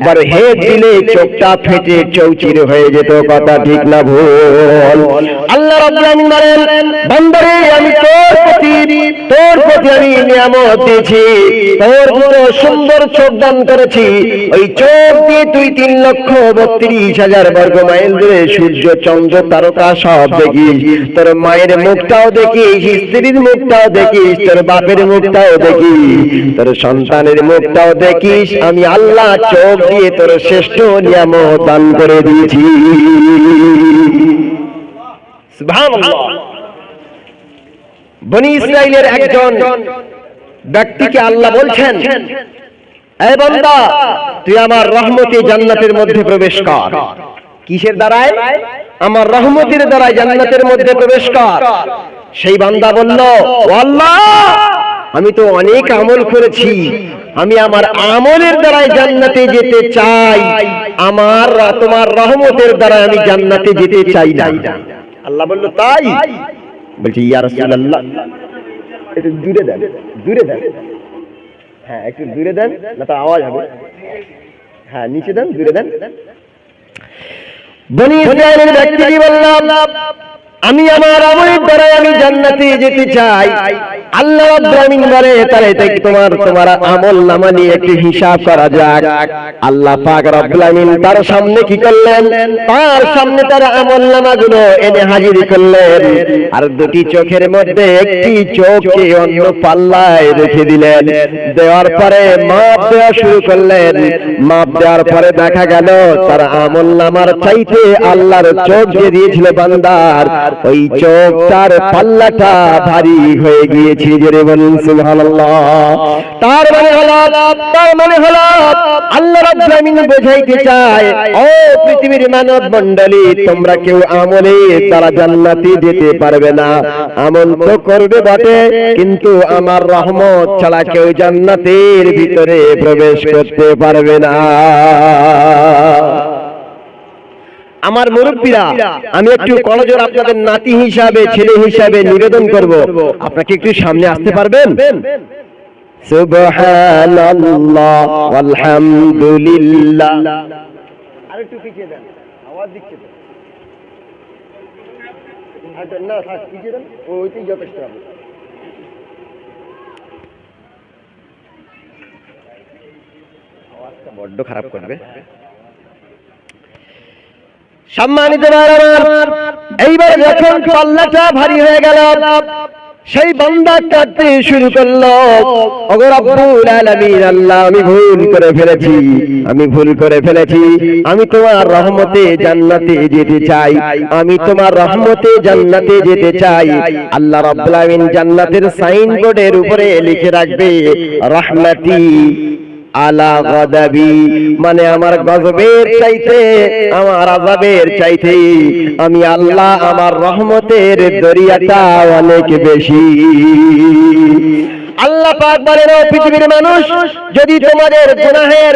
একবার হেড দিলে চোখটা ফেটে চৌচির হয়ে যেত কথা ঠিক না ভুল। আল্লাহ রাব্বুল আলামিন বলেন বান্দারে আমি তোর প্রতি তোর প্রতি আমি নিয়ামত দিয়েছি। তোর মতো সুন্দর চোখ দান করেছি ওই চোখ দিয়ে তুই তিন লক্ষ বত্রিশ হাজার বর্গ মাইল দূরে সূর্য চন্দ্র তারকা সব দেখিস। তোর মায়ের মুখটাও দেখিস স্ত্রীর মুখটাও দেখিস তোর বাপের মুখটাও দেখিস। তোর সন্তানের মুখটাও দেখিস। আমি আল্লাহ চোখ দিয়ে তোর শ্রেষ্ঠ নিয়ামত দান করে দিয়েছি। বনি ইসরাইলের একজন ব্যক্তিকে আল্লাহ বলছেন বান্দা, তুই আমার রহমতি জান্নাতের মধ্যে প্রবেশ কর। কিসের দ্বারায়? আমার রহমতের দ্বারায় জান্নাতের মধ্যে প্রবেশ কর। সেই বান্দা বলল আল্লাহ আমি তো অনেক আমল করেছি। আমি আমার আমলের দ্বারাই জান্নাতে যেতে চাই। আমার তোমার রহমতের দ্বারা আমি জান্নাতে যেতে চাই না। আল্লাহ বলল তাই? বলছি ইয়া রাসূলুল্লাহ। একটু দূরে দেন দূরে দেন। হ্যাঁ একটু দূরে দেন না তো আওয়াজ হবে। হ্যাঁ নিচে দেন দূরে দেন। বনি ইসরায়েলের ব্যক্তিটি বললাম? আমি আমার আমলের দ্বারা আমি জান্নাতে যেতে চাই। আল্লাহ রাব্বুল বলে তাহলে এটা কি তোমার তোমার আমল নামা নিয়ে একটু হিসাব করা যাক। আল্লাহ পাক রব্বুল আমিন তার সামনে কি করলেন? তার সামনে তার আমল নামাগুলো এনে হাজির করলেন। আর দুটি চোখের মধ্যে একটি চোখকে অন্য পাল্লায় রেখে দিলেন। দেওয়ার পরে মাপ দেওয়া শুরু করলেন। মাপ দেওয়ার পরে দেখা গেল তার আমল নামার চাইতে আল্লাহর চোখ যে দিয়েছিল বান্দার। ওই চোখ তার পাল্লাটা ভারী হয়ে গিয়েছে মানে মানে তোমরা কেউ আমলে তারা জান্নাতে যেতে পারবে না। আমল তো করবে বটে, কিন্তু আমার রহমত ছাড়া কেউ জান্নাতের ভিতরে প্রবেশ করতে পারবে না। আমার মুরব্বীরা আমি একটু কলজোর আপনাদের নাতি হিসাবে ছেলে হিসাবে নিবেদন করব। আপনাকে একটু সামনে আসতে পারবেন? সুবহানাল্লাহ আলহামদুলিল্লাহ আরেকটু পিছিয়ে দেন আওয়াজ দিচ্ছে আচ্ছা, না থাক পিছিয়ে দেন ওইটাই যথেষ্ট হবে। আওয়াজটা বড্ড খারাপ করবে। সম্মানিত এইবার যখন পাল্লাটা ভারী হয়ে গেল। সেই বান্দা কাটতে শুরু করল। আল্লাহ, আমি ভুল করে ফেলেছি, আমি ভুল করে ফেলেছি। আমি তোমার রহমতে জান্নাতে যেতে চাই, আমি তোমার রহমতে জান্নাতে যেতে চাই। আল্লাহ রাব্বুল জান্নাতের সাইনবোর্ডের উপরে লিখে রাখবে, রহমতি আলা গদাবি মানে আমার গজবের চাইতে, আমার আজাবের চাইতে আমি আল্লাহ আমার রহমতের দরিয়াটা অনেক বেশি। আল্লাহ পাক বলেন পৃথিবীর মানুষ, যদি তোমাদের গুনাহের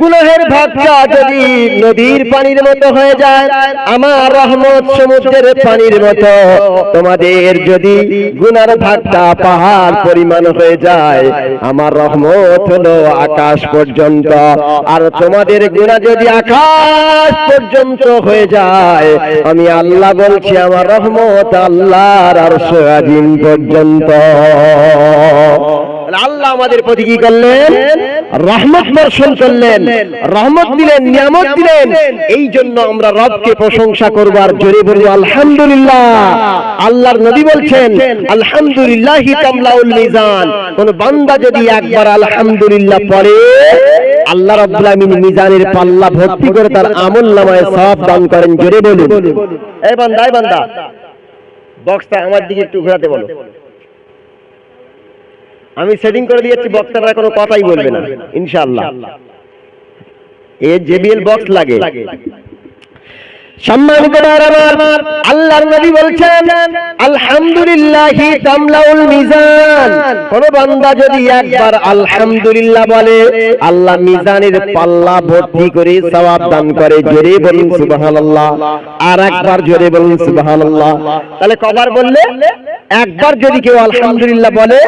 গুনাহের ভাগটা যদি নদীর পানির মতো হয়ে যায়, আমার রহমত সমুদ্রের পানির মতো, তোমাদের যদি গুনার ভাগটা পাহাড় পরিমাণ হয়ে যায়, আমার রহমত হলো আকাশ পর্যন্ত। আর তোমাদের গুনাহ যদি আকাশ পর্যন্ত হয়ে যায়, আমি আল্লাহ বলছি, আমার রহমত আল্লাহর আরশ আজিম পর্যন্ত। আল্লাহ আমাদের প্রতি কি করলেন? রহমত বর্ষণ করলেন। রহমত দিলেন, নিয়ামত দিলেন। এই জন্য আমরা রবকে প্রশংসা করব আর জোরে বলব, আলহামদুলিল্লাহ। আল্লাহর নবী বলছেন, আলহামদুলিল্লাহ তামলাউল মিজান। কোন বান্দা যদি একবার আলহামদুলিল্লাহ পড়ে, আল্লাহ রাব্বুল আমিন মিজানের পাল্লা ভর্তি করে তার আমল নামায় সব দান করেন, জোরে বলুন। এই বান্দা এই বান্দা। বক্সটা আমার দিকে একটু ঘোরাতে বলো। আমি সেটিং করে দিয়েছি বক্তারা কোনো কথাই বলবে না ইনশাল্লাহ এ জেবিএল বক্স লাগে। আল্লাহ মিজানের পাল্লা ভর্তি করে আর একবার জোরে কবার বললে? একবার যদি কেউ আলহামদুলিল্লাহ বলে,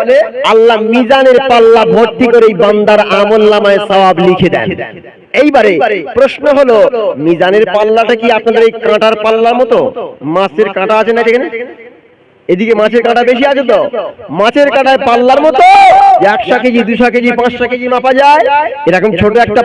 আল্লাহ মিজানের পাল্লা ভর্তি করে এই বান্দার আমল নামায় সওয়াব লিখে দেন। এইবারে প্রশ্ন হলো মিজানের পাল্লাটা কি আপনাদের এই কাঁটার পাল্লার মতো? মাছের কাঁটা আছে না এখানে? এদিকে মাছের কাঁটা বেশি আছে তো? মাছের কাঁটায় পাল্লার মতো? একশো কেজি দুশো কেজি পাঁচশো কেজি মাপা যায়? এরকম ছোট একটা